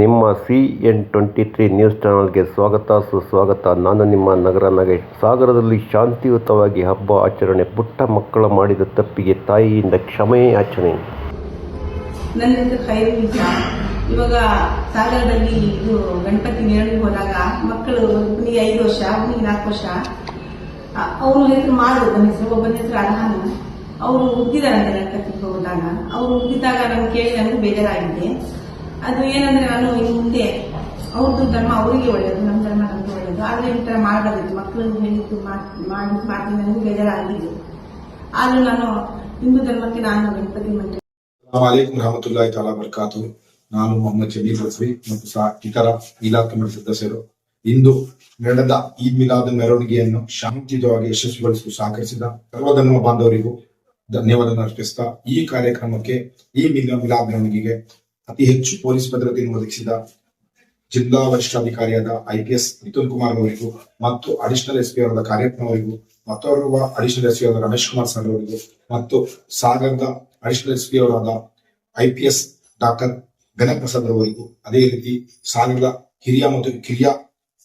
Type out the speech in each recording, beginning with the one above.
ನಿಮ್ಮ C N twenty three news ಚಾನಲ್ಗೆ ಸ್ವಾಗತ, ಸುಸ್ವಾಗತ. ನಾನು ನಿಮ್ಮ ನಗರ ನಗೇಶ್. ಸಾಗರದಲ್ಲಿ ಶಾಂತಿಯುತವಾಗಿ ಹಬ್ಬ ಆಚರಣೆ, ಪುಟ್ಟ ಮಕ್ಕಳ ಮಾಡಿದ ತಪ್ಪಿಗೆ ತಾಯಿಯಿಂದ ಕ್ಷಮೆ ಯಾಚನೆ. ನನ್ನ ಹೆಸರು ಇವಾಗ ಸಾಗರದಲ್ಲಿ ಇದು ಗಣಪತಿ ಮೆರವಣಿಗೆ ಹೋದಾಗ ಮಕ್ಕಳು ಒಬ್ಬನಿಗೆ ಐದು ವರ್ಷ ಒಬ್ಬನಿಗೆ ನಾಲ್ಕು ವರ್ಷ ಅವನ ಹೆಸರು ಮಾರು ಒಬ್ಬನ ಹೆಸರು ಒಬ್ಬನ ಹೆಸರು ಅರ್ಹಾನು. ಅವರು ಉದ್ದಿದಾರಂತೆ ಗಣಪತಿ ಹೋದಾಗ. ಅವರು ಹುಟ್ಟಿದಾಗ ನಾನು ಕೇಳಿ ನನಗೆ ಬೇಜಾರಾಗಿದೆ. ಅದು ಏನಂದ್ರೆ ನಾನು ಇನ್ನು ಮುಂದೆ ಅವ್ರದ್ದು ಧರ್ಮ ಅವರಿಗೆ ಒಳ್ಳೇದು ನಮ್ಮ ಧರ್ಮ ನಮ್ಗೆ ಒಳ್ಳೇದು. ಆದ್ರೆ ಈ ತರ ಮಾಡಬಾರ್ದಿತ್ತು. ಮಕ್ಕಳನ್ನು ಹೇಳಿದ್ದು ಮಾಡಿ, ಮಾಡ್ತೀನಿ ನನಗೆ ಬೇಜಾರಾಗಿದೆ ಆದ್ರೂ ನಾನು ಹಿಂದೂ ಧರ್ಮಕ್ಕೆ ನಾನು ಗಣಪತಿ ಮಂಡಿ ಅಲಾಮಲೈಕುಂ ರಹಮತುಲ್ಲಾಹಿ ತಾಲಾ ಬರ್ಕಾತು. ನಾನು ಮೊಹಮ್ಮದ್ ಶಬೀರ್ ರಸ್ವಿ ಮತ್ತು ಇತರ ಇಲಾಖೆ ಕಮಿಟಿ ಸದಸ್ಯರು. ಇಂದು ನಡೆದ ಈದ್ ಮಿಲಾದ್ ಮೆರವಣಿಗೆಯನ್ನು ಶಾಂತಿಯುತವಾಗಿ ಯಶಸ್ವಿಗೊಳಿಸಲು ಸಹಕರಿಸಿದ ಸರ್ವಧರ್ಮ ಬಾಂಧವರಿಗೂ ಧನ್ಯವಾದ ಅರ್ಪಿಸ್ತಾ ಈ ಕಾರ್ಯಕ್ರಮಕ್ಕೆ ಈ ಮಿಲಾ ಮಿಲಾದ್ ಮೆರವಣಿಗೆಗೆ ಅತಿ ಹೆಚ್ಚು ಪೊಲೀಸ್ ಭದ್ರತೆಯನ್ನು ಒದಗಿಸಿದ ಜಿಲ್ಲಾ ವರಿಷ್ಠಾಧಿಕಾರಿಯಾದ ಐಪಿಎಸ್ ಮಿಥುನ್ ಕುಮಾರ್ ಅವರಿಗೂ ಮತ್ತು ಅಡಿಷನಲ್ ಎಸ್ ಪಿ ಅವರಾದ ಕಾರ್ಯಕ್ರಮ ಅವರಿಗೂ ಮತ್ತೋರ್ವ ಅಡಿಷನಲ್ ಎಸ್ ಪಿ ಅವರಾದ ರಮೇಶ್ ಕುಮಾರ್ ಸರ್ ಅವರಿಗೂ ಮತ್ತು ಸಾಗರದ ಅಡಿಷನಲ್ ಎಸ್ ಪಿ ಅವರಾದ ಐಪಿಎಸ್ ಡಾಕ್ಟರ್ ಗಣೇಶ್ ಪ್ರಸಾದ್ ಅವರಿಗೂ ಅದೇ ರೀತಿ ಸಾಗರದ ಹಿರಿಯ ಮತ್ತು ಕಿರಿಯ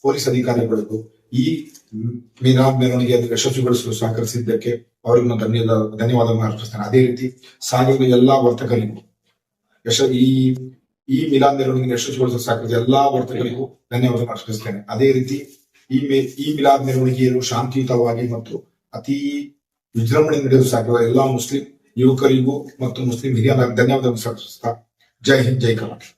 ಪೊಲೀಸ್ ಅಧಿಕಾರಿಗಳಿಗೂ ಈ ಮೀನಾದ್ ಮೆರವಣಿಗೆಯನ್ನು ಯಶಸ್ವಿಗೊಳಿಸಲು ಸಹಕರಿಸಿದ್ದಕ್ಕೆ ಅವರಿಗೂ ಧನ್ಯವಾದ ಧನ್ಯವಾದವನ್ನು ಅರ್ಪಿಸ್ತೇನೆ ಅದೇ ರೀತಿ ಸಾಗರದ ಎಲ್ಲಾ ವರ್ತಕರಿಗೂ ಯಶ, ಈ ಈ ಮಿಲಾದ್ ಮೆರವಣಿಗೆ ಯಶಸ್ವಿಗೊಳಿಸಲು ಸಾಕಿದ ಎಲ್ಲಾ ವರ್ತಕರಿಗೂ ಧನ್ಯವಾದ ಅರ್ಪಿಸ್ತೇನೆ. ಅದೇ ರೀತಿ ಈ ಮೇ, ಈ ಮಿಲಾದ್ ಮೆರವಣಿಗೆಯನ್ನು ಶಾಂತಿಯುತವಾಗಿ ಮತ್ತು ಅತಿ ವಿಜೃಂಭಣೆ ನಡೆಯಲು ಸಾಧ್ಯವಾದ ಎಲ್ಲಾ ಮುಸ್ಲಿಂ ಯುವಕರಿಗೂ ಮತ್ತು ಮುಸ್ಲಿಂ ಹಿರಿಯ ಧನ್ಯವಾದ ಅರ್ಪಿಸುತ್ತಾ ಜೈ ಹಿಂದ್, ಜೈ ಕರ್ನಾಟಕ.